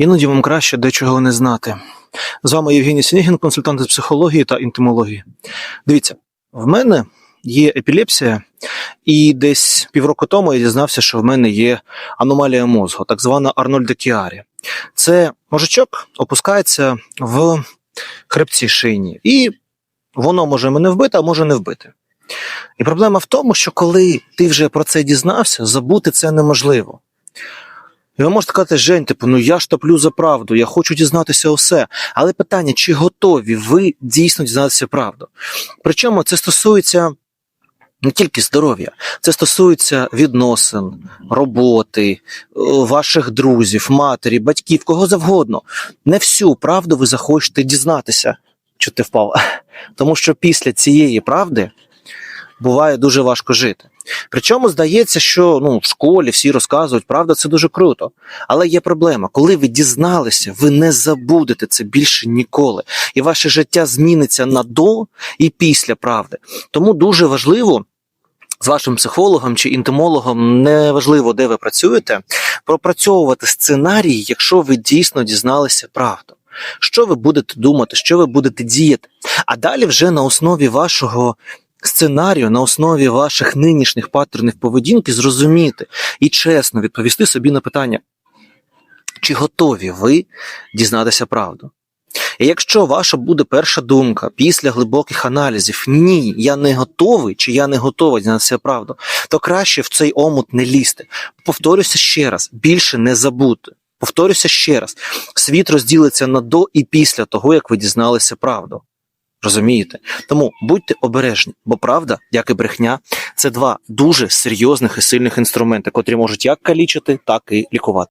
Іноді вам краще дечого не знати. З вами Євгеній Сінігін, консультант з психології та інтимології. Дивіться, в мене є епілепсія, і десь півроку тому я дізнався, що в мене є аномалія мозку, так звана Арнольда Кіарі. Це мозжечок опускається в хребці шийні, і воно може мене вбити, а може не вбити. І проблема в тому, що коли ти вже про це дізнався, забути це неможливо. І ви можете сказати, Жень, типу, ну я ж топлю за правду, я хочу дізнатися усе. Але питання, чи готові ви дійсно дізнатися правду? Причому це стосується не тільки здоров'я, це стосується відносин, роботи, е, ваших друзів, матері, батьків, кого завгодно. Не всю правду ви захочете дізнатися, що ти впав. Тому що після цієї правди буває дуже важко жити. Причому здається, що ну, в школі всі розказують, правда, це дуже круто. Але є проблема, коли ви дізналися, ви не забудете це більше ніколи. І ваше життя зміниться на до і після правди. Тому дуже важливо. З вашим психологом чи інтимологом, неважливо, де ви працюєте, пропрацьовувати сценарій, якщо ви дійсно дізналися правду. Що ви будете думати, що ви будете діяти? А далі вже на основі вашого сценарію, на основі ваших нинішніх паттернів поведінки зрозуміти і чесно відповісти собі на питання, чи готові ви дізнатися правду? І якщо ваша буде перша думка після глибоких аналізів, ні, я не готовий чи я не готова дізнатися правду, то краще в цей омут не лізти. Повторюся ще раз, більше не забути. Повторюся ще раз: світ розділиться на до і після того, як ви дізналися правду. Розумієте? Тому будьте обережні, бо правда, як і брехня, це два дуже серйозних і сильних інструменти, котрі можуть як калічити, так і лікувати.